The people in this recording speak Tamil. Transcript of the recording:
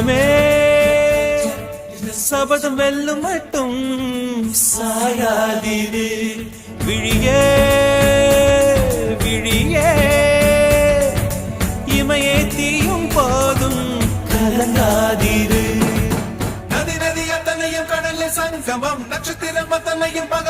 மனமே சபதம் வெல்லும் மட்டும் சாயாதிரு விழியே விழியே. இமையே தீயும் போதும் கலங்காதிரு நதி நதி அத்தனையும் கடலில் சங்கமம் நட்சத்திரம் அத்தனையும் பகல்